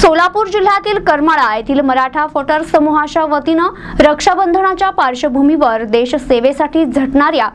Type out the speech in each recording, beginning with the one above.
सोलापूर जिल्ह्यातील करमाळा येथील मराठा फोटर समूहाच्या वतीनं रक्षाबंधनाच्या पार्श्वभूमीवर देश सेवेसाठी झटणाऱ्या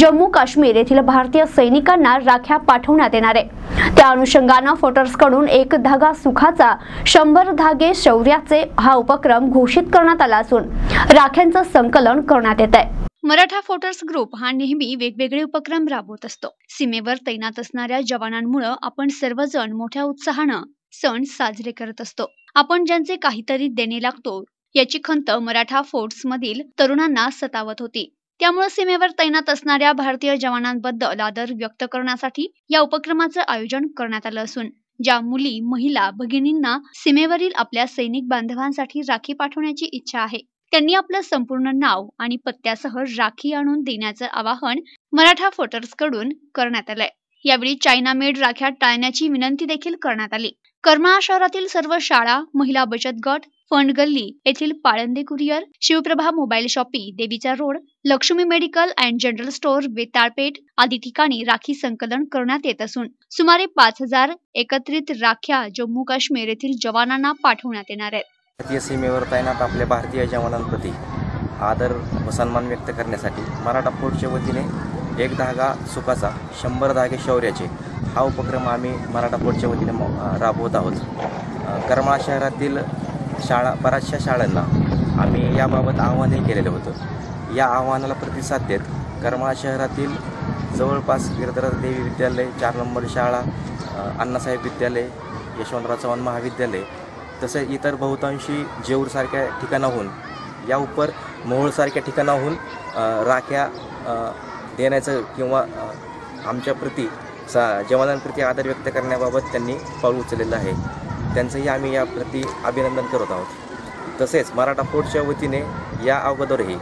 जम्मू काश्मीर येथील भारतीय सैनिकांना राख्या पाठवण्यात येणार आहे. त्या अनुषंगानं फोटर्सकडून एक धागा सुखाचा शंभर धागे शौर्याचे हा उपक्रम घोषित करण्यात आला असून राख्यांचं संकलन करण्यात येत आहे. मराठा फोटर्स ग्रुप हा नेहमी वेगवेगळे उपक्रम राबवत असतो. सीमेवर तैनात असणाऱ्या जवानांमुळे आपण सर्वजण मोठ्या उत्साहानं सण साजरे करत असतो. आपण ज्यांचे काहीतरी देणे लागतो याची खंत मराठा फोर्ट्स मधील तरुणांना सतावत होती. त्यामुळे सीमेवर तैनात असणाऱ्या भारतीय जवानांबद्दल आदर व्यक्त करण्यासाठी या उपक्रमाचं आयोजन करण्यात आलं असून ज्या मुली महिला भगिनींना सीमेवरील आपल्या सैनिक बांधवांसाठी राखी पाठवण्याची इच्छा आहे त्यांनी आपलं संपूर्ण नाव आणि पत्त्यासह राखी आणून देण्याचं आवाहन मराठा फोटर्सकडून करण्यात आलंय. यावेळी चायना मेड राख्या टाळण्याची विनंती देखील करण्यात आली. करमाळा शहरातील सर्व शाळा महिला बचत गट फंड गल्ली येथील Palande courier Shivprabha mobile shoppy देवीचा road Lakshmi medical and general store Vetalpeth आदी ठिकाणी राखी संकलन करण्यात येत असून सुमारे पाच हजार एकत्रित राख्या जम्मू काश्मीर येथील जवानांना पाठवण्यात येणार आहेत. भारतीय सीमेवर तैनात आपल्या भारतीय जवानांप्रती आदर व सन्मान व्यक्त करण्यासाठी मराठा फोर्टच्या वतीने एक धागा सुखाचा शंभर धागे शौर्याचे हा उपक्रम आम्ही मराठा बोर्डच्या वतीने म- राबवत आहोत. करमाळा शहरातील शाळा बऱ्याचशा शाळांना आम्ही याबाबत आव्हानही केलेलं होतं. या आव्हानाला प्रतिसाद देत करमाळा शहरातील जवळपास गिरधर देवी विद्यालय चार नंबर शाळा अण्णासाहेब विद्यालय यशवंतराव चव्हाण महाविद्यालय तसेच इतर बहुतांशी जेऊरसारख्या ठिकाणाहून या उपर मोहोळसारख्या ठिकाणाहून राख्या देण्याचं किंवा आमच्या प्रती सा जवानांप्रती आदर व्यक्त करण्याबाबत त्यांनी पाऊल उचललेलं आहे. त्यांचंही आम्ही याप्रती अभिनंदन करत आहोत. तसेच मराठा फोर्टच्या वतीने या अगोदरही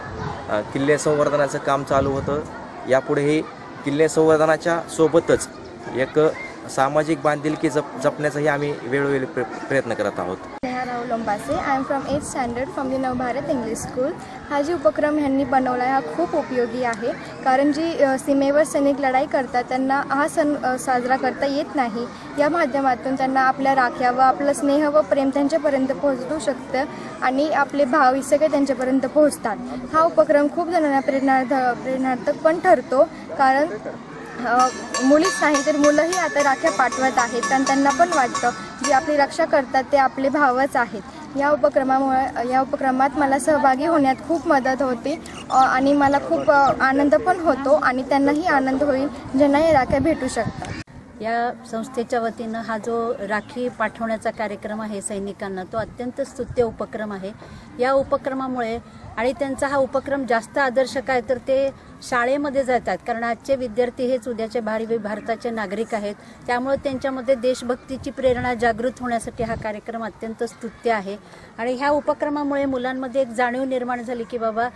किल्ले संवर्धनाचं काम चालू होतं. यापुढेही किल्ले संवर्धनाच्या सोबतच एक सामाजिक बांधिलकी जप जपण्याचाही आम्ही वेळोवेळी प्र प्रयत्न करत आहोत. Neharao Lombase. I am from eighth standard from the Navbharat English school हा जी उपक्रम ह्यांनी बनवला आहे हा खूप उपयोगी आहे. कारण जी सीमेवर सैनिक लढाई करतात त्यांना हा सण साजरा करता येत नाही. या माध्यमातून त्यांना आपल्या राख्या व आपलं स्नेह व प्रेम त्यांच्यापर्यंत पोहोचू शकतं आणि आपले भाव हे सगळे त्यांच्यापर्यंत पोहोचतात. हा उपक्रम खूप जणांना प्रेरणार्थ प्रेरणार्थक पण ठरतो. कारण मुलीच नाही तर मुलंही आता राख्या पाठवत आहेत आणि त्यांना पण वाटतं जे आपली रक्षा करतात ते आपले भावच आहेत. या उपक्रमामुळे या उपक्रमात मला सहभागी होण्यात खूप मदत होते. आणि मला खूप आनंद पण होतो आणि त्यांनाही आनंद होईल ज्यांना हे राख्या भेटू शकतात. या संस्थेच्या वतीनं हा जो राखी पाठवण्याचा कार्यक्रम आहे सैनिकांना तो अत्यंत स्तुत्य उपक्रम आहे. या उपक्रमामुळे आणि त्यांचा हा उपक्रम जास्त आदर्श काय तर ते शाळेमध्ये जातात. कारण आजचे विद्यार्थी हेच उद्याचे भारी भारताचे नागरिक आहेत. त्यामुळे त्यांच्यामध्ये देशभक्तीची प्रेरणा जागृत होण्यासाठी हा कार्यक्रम अत्यंत स्तुत्य आहे. आणि ह्या उपक्रमामुळे मुलांमध्ये एक जाणीव निर्माण झाली की बाबा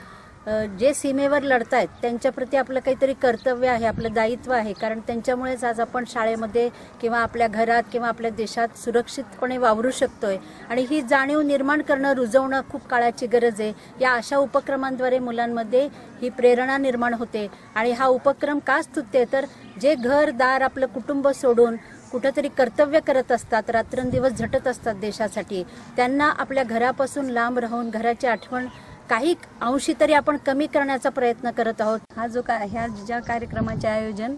जे सीमेवर लढतायत त्यांच्याप्रती आपलं काहीतरी कर्तव्य आहे आपलं दायित्व आहे. कारण त्यांच्यामुळेच आज आपण शाळेमध्ये किंवा आपल्या घरात किंवा आपल्या देशात सुरक्षितपणे वावरू शकतोय. आणि ही जाणीव निर्माण करणं रुजवणं खूप काळाची गरज आहे. या अशा उपक्रमांद्वारे मुलांमध्ये ही प्रेरणा निर्माण होते. आणि हा उपक्रम का स्तुत्य आहे? तर जे घर दार आपलं कुटुंब सोडून कुठंतरी कर्तव्य करत असतात रात्रंदिवस झटत असतात देशासाठी त्यांना आपल्या घरापासून लांब राहून घराची आठवण काही अंशी तरी आपण कमी करण्याचा प्रयत्न करत आहोत. हा जो का ह्या ज्या कार्यक्रमाचे आयोजन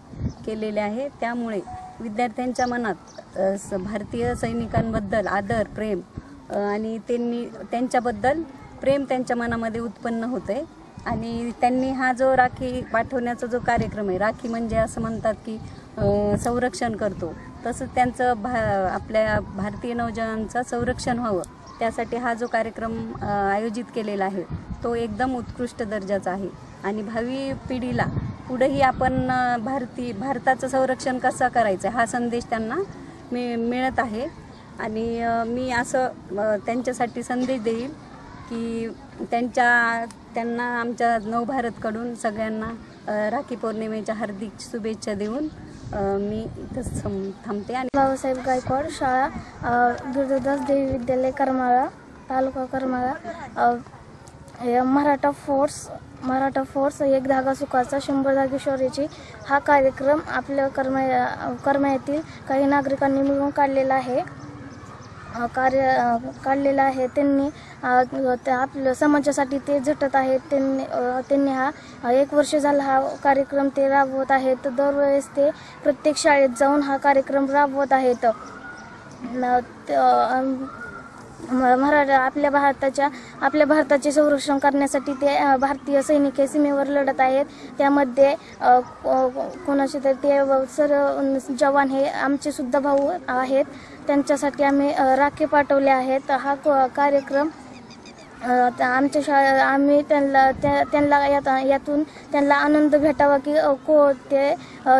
केलेले आहे त्यामुळे विद्यार्थ्यांच्या मनात स- भारतीय सैनिकांबद्दल आदर प्रेम आणि त्यांनी त्यांच्याबद्दल प्रेम त्यांच्या मनामध्ये उत्पन्न होते आणि त्यांनी हा जो राखी पाठवण्याचा जो कार्यक्रम आहे राखी म्हणजे असं म्हणतात की संरक्षण करतो. तसं त्यांचं भा आपल्या भारतीय नौजवानांचं संरक्षण व्हावं. त्यासाठी हा जो कार्यक्रम आयोजित केलेला आहे तो एकदम उत्कृष्ट दर्जाचा आहे. आणि भावी पिढीला पुढेही आपण भारती भारताचं संरक्षण कसं करायचं हा संदेश त्यांना मी मिळत आहे. आणि मी असं त्यांच्यासाठी संदेश देईल की त्यांच्या त्यांना आमच्या नवभारतकडून सगळ्यांना राखी पौर्णिमेच्या हार्दिक शुभेच्छा देऊन मी इथंच थांबते आणि बाबासाहेब गायकवाड शाळा दुर्दास देवी विद्यालय करमाळा तालुका करमाळा मराठा फोर्स मराठा फोर्स एक धागा सुखाचा शंभर धागे शौर्याची हा कार्यक्रम आपल्या कर्म कर्मयातील काही नागरिकांनी मिळून काढलेला आहे. कार्य काढलेला काढलेलं आहे. त्यांनी अ, आपल्या समाजासाठी ते झटत आहेत. त्यांनी त्यांनी हा एक वर्ष झाला हा कार्यक्रम ते राबवत आहेत. दरवेळेस ते प्रत्येक शाळेत जाऊन हा कार्यक्रम राबवत आहेत. त- मराठा आपल्या भारताच्या आपल्या भारताचे संरक्षण करण्यासाठी ते भारतीय सैनिक हे सीमेवर लढत आहेत. त्यामध्ये कोणाचे तर ते व- सर जवान हे आमचे सुद्धा भाऊ आहेत. त्यांच्यासाठी आम्ही राखी पाठवले आहेत. हा क- कार्यक्रम अ, आमच्या शाळा आम्ही त्यांना त्या त्यांना यात यातून त्यांना आनंद भेटावा की को ते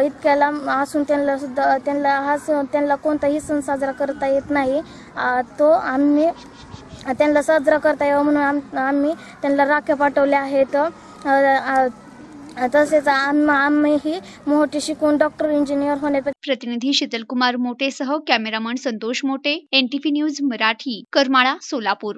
इतक्या लांब असून त्यांना सुद्धा त्यांना हा सण त्यांना कोणताही सण साजरा करता येत नाही. तो आम्ही त्यांना साजरा करता यावा म्हणून आम आम्ही त्यांना राख्या पाठवल्या आहेत. तसेच आम आम्हीही मोठे शिकून डॉक्टर इंजिनियर होण्यापेक्षा प्रतिनिधी Sheetal Kumar मोटेसह cameraman Santosh Mote N T news Marathi Karmala Solapur.